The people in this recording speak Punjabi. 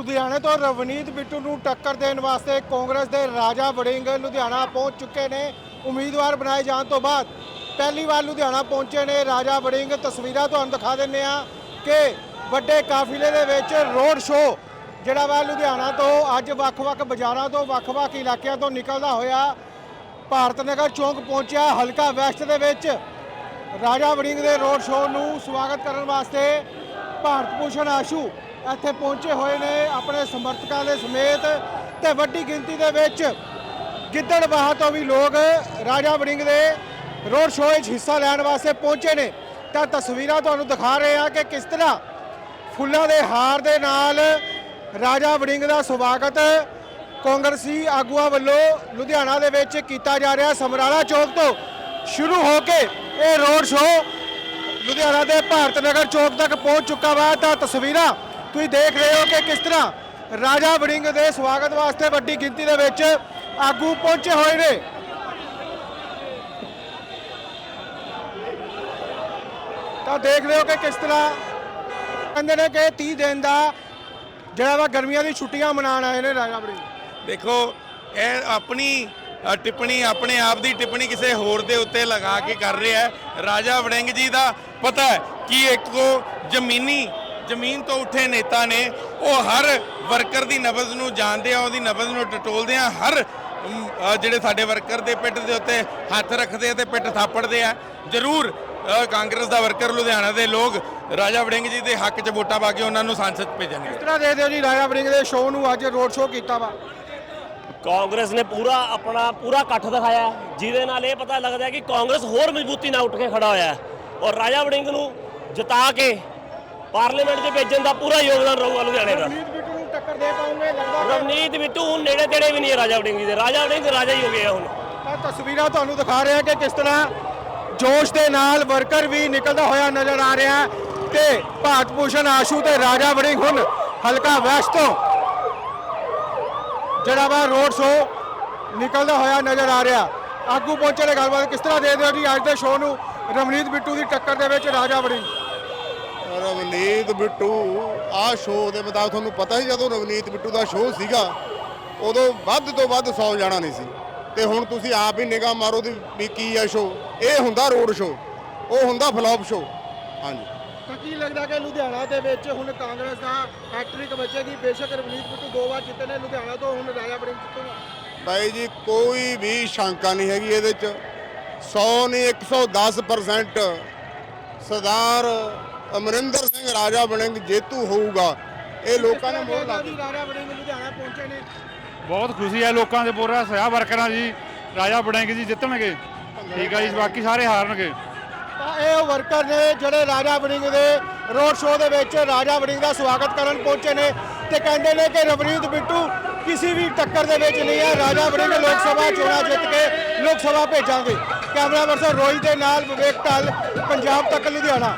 ਲੁਧਿਆਣੇ ਤੋਂ ਰਵਨੀਤ ਬਿੱਟੂ ਨੂੰ ਟੱਕਰ ਦੇਣ ਵਾਸਤੇ ਕਾਂਗਰਸ ਦੇ ਰਾਜਾ ਵੜਿੰਗ ਲੁਧਿਆਣਾ ਪਹੁੰਚ ਚੁੱਕੇ ਨੇ। ਉਮੀਦਵਾਰ ਬਣਾਏ ਜਾਣ ਤੋਂ ਬਾਅਦ ਪਹਿਲੀ ਵਾਰ ਲੁਧਿਆਣਾ ਪਹੁੰਚੇ ਨੇ। ਰਾਜਾ ਵੜਿੰਗ ਤਸਵੀਰਾਂ ਤੁਹਾਨੂੰ ਦਿਖਾ ਦਿੰਨੇ ਆ ਕਿ ਵੱਡੇ ਕਾਫਿਲੇ ਦੇ ਵਿੱਚ ਰੋਡ ਸ਼ੋਅ ਜਿਹੜਾ ਵਾ ਲੁਧਿਆਣਾ ਤੋਂ ਅੱਜ ਵੱਖ-ਵੱਖ ਬਾਜ਼ਾਰਾਂ ਤੋਂ, ਵੱਖ-ਵੱਖ ਇਲਾਕਿਆਂ ਤੋਂ ਨਿਕਲਦਾ ਹੋਇਆ ਭਾਰਤ ਨਗਰ ਚੌਂਕ ਪਹੁੰਚਿਆ। ਹਲਕਾ ਵੈਸਟ ਦੇ ਵਿੱਚ ਰਾਜਾ ਵੜਿੰਗ ਦੇ ਰੋਡ ਸ਼ੋਅ ਨੂੰ ਸਵਾਗਤ ਕਰਨ ਵਾਸਤੇ ਭਾਰਤ ਭੂਸ਼ਣ ਆਸ਼ੂ ਇੱਥੇ ਪਹੁੰਚੇ ਹੋਏ ਨੇ ਆਪਣੇ ਸਮਰਥਕਾਂ ਦੇ ਸਮੇਤ ਤੇ ਵੱਡੀ ਗਿਣਤੀ ਦੇ ਵਿੱਚ ਗਿੱਦੜਬਾਹਾ ਤੋਂ ਵੀ ਲੋਕ ਰਾਜਾ ਵੜਿੰਗ ਦੇ ਰੋਡ ਸ਼ੋਅ ਵਿੱਚ ਹਿੱਸਾ ਲੈਣ ਵਾਸਤੇ ਪਹੁੰਚੇ ਨੇ। ਤਾਂ ਤਸਵੀਰਾਂ ਤੁਹਾਨੂੰ ਦਿਖਾ ਰਹੇ ਆ ਕਿ ਕਿਸ ਤਰ੍ਹਾਂ ਫੁੱਲਾਂ ਦੇ ਹਾਰ ਦੇ ਨਾਲ ਰਾਜਾ ਵੜਿੰਗ ਦਾ ਸਵਾਗਤ ਕਾਂਗਰਸੀ ਆਗੂਆਂ ਵੱਲੋਂ ਲੁਧਿਆਣਾ ਦੇ ਵਿੱਚ ਕੀਤਾ ਜਾ ਰਿਹਾ। ਸਮਰਾਲਾ ਚੌਕ ਤੋਂ ਸ਼ੁਰੂ ਹੋ ਕੇ ਇਹ ਰੋਡ ਸ਼ੋਅ ਲੁਧਿਆਣਾ ਦੇ ਭਾਰਤ ਨਗਰ ਚੌਕ ਤੱਕ ਪਹੁੰਚ ਚੁੱਕਾ ਵਾ। ਤਾਂ ਤਸਵੀਰਾਂ ਤੁਸੀਂ ਦੇਖ ਰਹੇ ਹੋ ਕਿ ਕਿਸ ਤਰ੍ਹਾਂ ਰਾਜਾ ਵੜਿੰਗ ਦੇ ਸਵਾਗਤ ਵਾਸਤੇ ਵੱਡੀ ਗਿਣਤੀ ਦੇ ਵਿੱਚ ਆਗੂ ਪਹੁੰਚੇ ਹੋਏ ਨੇ। ਤਾਂ ਦੇਖ ਰਹੇ ਹੋ ਕਿ ਕਿਸ ਤਰ੍ਹਾਂ ਕਹਿੰਦੇ ਨੇ ਕਿ 30 ਦਿਨ ਦਾ ਜਿਹੜਾ ਵਾ ਗਰਮੀਆਂ ਦੀ ਛੁੱਟੀਆਂ ਮਨਾਉਣ ਆਏ ਨੇ ਰਾਜਾ ਵੜਿੰਗ। ਦੇਖੋ, ਇਹ ਆਪਣੀ ਟਿੱਪਣੀ, ਆਪਣੇ ਆਪ ਦੀ ਟਿੱਪਣੀ ਕਿਸੇ ਹੋਰ ਦੇ ਉੱਤੇ ਲਗਾ ਕੇ ਕਰ ਰਿਹਾ ਹੈ। ਰਾਜਾ ਵੜਿੰਗ ਜੀ ਦਾ ਪਤਾ ਹੈ ਕਿ ਇੱਕੋ ਜ਼ਮੀਨੀ ਜ਼ਮੀਨ ਤੋਂ ਉੱਠੇ ਨੇਤਾ ਨੇ ਉਹ ਹਰ ਵਰਕਰ ਦੀ ਨਬਜ਼ ਨੂੰ ਜਾਣਦੇ ਆ ਉਹਦੀ ਨਬਜ਼ ਨੂੰ ਟਟੋਲਦੇ ਆ ਹਰ ਜਿਹੜੇ ਸਾਡੇ ਵਰਕਰ ਦੇ ਪਿੱਠ ਦੇ ਉੱਤੇ ਹੱਥ ਰੱਖਦੇ ਆ ਤੇ ਪਿੱਠ ਥਾਪੜਦੇ ਆ। ਜ਼ਰੂਰ ਕਾਂਗਰਸ ਦਾ ਵਰਕਰ ਲੁਧਿਆਣਾ ਦੇ ਲੋਕ ਰਾਜਾ ਵੜਿੰਗ ਜੀ ਦੇ ਹੱਕ 'ਚ ਵੋਟਾਂ ਪਾ ਕੇ ਉਹਨਾਂ ਨੂੰ ਸੰਸਦ ਭੇਜਣਗੇ। ਕਿਸ ਤਰ੍ਹਾਂ ਦੇ ਦਿਓ ਜੀ ਰਾਜਾ ਵੜਿੰਗ ਦੇ ਸ਼ੋਅ ਨੂੰ ਅੱਜ ਰੋਡ ਸ਼ੋਅ ਕੀਤਾ ਵਾ। ਕਾਂਗਰਸ ਨੇ ਪੂਰਾ ਆਪਣਾ ਪੂਰਾ ਇਕੱਠ ਦਿਖਾਇਆ ਜਿਹਦੇ ਨਾਲ ਇਹ ਪਤਾ ਲੱਗਦਾ ਹੈ ਕਿ ਕਾਂਗਰਸ ਹੋਰ ਮਜ਼ਬੂਤੀ ਨਾਲ ਉੱਠ ਕੇ ਖੜਾ ਹੋਇਆ ਹੈ। ਔਰ ਰਾਜਾ ਵੜਿੰਗ ਨੂੰ ਜਿਤਾ ਕੇ ਪਾਰਲੀਮੈਂਟ 'ਚ ਭੇਜਣ ਦਾ ਪੂਰਾ ਯੋਗਦਾਨ ਰਹੂਗਾ ਲੁਧਿਆਣੇ ਦਾ। ਰਵਨੀਤ ਬਿੱਟੂ ਨੂੰ ਟੱਕਰ ਦੇ ਪਾਉਂਗੇ ਲੱਗਦਾ ਰਵਨੀਤ ਬਿੱਟੂ ਹੁਣ ਨੇੜੇ ਤੇੜੇ ਵੀ ਨਹੀਂ ਹੈ ਰਾਜਾ ਵੜਿੰਗ ਜੀ ਦੇ। ਰਾਜਾ ਵੜਿੰਗ ਰਾਜਾ ਹੀ ਹੋ ਗਿਆ ਹੁਣ। ਤਾਂ ਤਸਵੀਰਾਂ ਤੁਹਾਨੂੰ ਦਿਖਾ ਰਹੇ ਹਾਂ ਕਿ ਕਿਸ ਤਰ੍ਹਾਂ ਜੋਸ਼ ਦੇ ਨਾਲ ਵਰਕਰ ਵੀ ਨਿਕਲਦਾ ਹੋਇਆ ਨਜ਼ਰ ਆ ਰਿਹਾ ਹੈ ਤੇ ਭਾਰਤ ਭੂਸ਼ਣ ਆਸ਼ੂ ਤੇ ਰਾਜਾ ਵੜਿੰਗ ਹੁਣ ਹਲਕਾ ਵੈਸਟ ਤੋਂ ਜਿਹੜਾ ਵਾ ਰੋਡ ਸ਼ੋਅ ਨਿਕਲਦਾ ਹੋਇਆ ਨਜ਼ਰ ਆ ਰਿਹਾ। ਆਗੂ ਪਹੁੰਚੇ ਨੇ ਗੱਲਬਾਤ ਕਿਸ ਤਰ੍ਹਾਂ ਦੇ ਦਿਓ ਜੀ? ਅੱਜ ਦੇ ਸ਼ੋਅ ਨੂੰ ਰਵਨੀਤ ਬਿੱਟੂ ਦੀ ਟੱਕਰ ਦੇ ਵਿੱਚ ਰਾਜਾ ਵੜਿੰਗ। ਰਵਨੀਤ ਬਿੱਟੂ ਆਹ ਸ਼ੋਅ ਦੇ ਮੁਤਾਬਕ ਤੁਹਾਨੂੰ ਪਤਾ ਹੀ ਜਦੋਂ ਰਵਨੀਤ ਬਿੱਟੂ ਦਾ ਸ਼ੋਅ ਸੀਗਾ ਉਦੋਂ ਵੱਧ ਤੋਂ ਵੱਧ 100 ਜਾਣਾ ਨਹੀਂ ਸੀ। ਤੇ ਹੁਣ ਤੁਸੀਂ ਆਪ ਹੀ ਨਿਗਾਹ ਮਾਰੋ ਦੀ ਕੀ ਆ ਸ਼ੋਅ ਇਹ ਹੁੰਦਾ ਰੋਡ ਸ਼ੋਅ ਉਹ ਹੁੰਦਾ ਫਲॉप ਸ਼ੋਅ ਹਾਂਜੀ। ਤਾਂ ਕੀ ਲੱਗਦਾ ਕਿ ਲੁਧਿਆਣਾ ਦੇ ਵਿੱਚ ਹੁਣ ਕਾਂਗਰਸ ਦਾ ਹੈਟ੍ਰਿਕ ਬਚੇਗੀ ਬੇਸ਼ੱਕ ਰਵਨੀਤ ਬਿੱਟੂ ਦੋ ਵਾਰ ਜਿੱਤੇ ਨੇ ਲੁਧਿਆਣਾ ਤੋਂ ਹੁਣ ਰਾਜਾ ਵੜਿੰਗ ਜਿੱਤੂਗਾ ਬਾਈ ਜੀ ਕੋਈ ਵੀ ਸ਼ੰਕਾ ਨਹੀਂ ਹੈਗੀ ਇਹਦੇ ਚ। 100 ਨਹੀਂ 110% ਸਰਦਾਰ ਅਮਰਿੰਦਰ ਸਿੰਘ ਰਾਜਾ ਬਣਿੰਗ ਜੇਤੂ ਹੋਊਗਾ। ਇਹ ਲੋਕਾਂ ਨੇ ਮੋਹਰ ਲਾ ਰਾਜਾ ਵੜਿੰਗ ਲੁਧਿਆਣਾ ਪਹੁੰਚੇ ਨੇ। ਬਹੁਤ ਖੁਸ਼ੀ ਹੈ ਲੋਕਾਂ ਦੇ ਪੂਰਾ ਸਹਿ ਵਰਕਰਾਂ ਜੀ ਰਾਜਾ ਬੜੈਂਗ ਜੀ ਜਿੱਤਣਗੇ। ਠੀਕ ਹੈ ਜੀ ਬਾਕੀ ਸਾਰੇ ਹਾਰਨਗੇ। ਤਾਂ ਇਹ ਵਰਕਰ ਨੇ ਜਿਹੜੇ ਰਾਜਾ ਵੜਿੰਗ ਦੇ ਰੋਡ ਸ਼ੋਅ ਦੇ ਵਿੱਚ ਰਾਜਾ ਵੜਿੰਗ ਦਾ ਸਵਾਗਤ ਕਰਨ ਪਹੁੰਚੇ ਨੇ ਤੇ ਕਹਿੰਦੇ ਨੇ ਕਿ ਰਵਨੀਤ ਬਿੱਟੂ ਕਿਸੇ ਵੀ ਟੱਕਰ ਦੇ ਵਿੱਚ ਨਹੀਂ ਹੈ। ਰਾਜਾ ਵੜਿੰਗ ਲੋਕ ਸਭਾ ਚੋਣਾਂ ਜਿੱਤ ਕੇ ਲੋਕ ਸਭਾ ਭੇਜਾਂਗੇ। ਕੈਮਰਾ ਪਰਸਨ ਰੋਹਿਤ ਦੇ ਨਾਲ ਵਿਵੇਕ ਢੱਲ ਪੰਜਾਬ ਤੱਕ ਲੁਧਿਆਣਾ।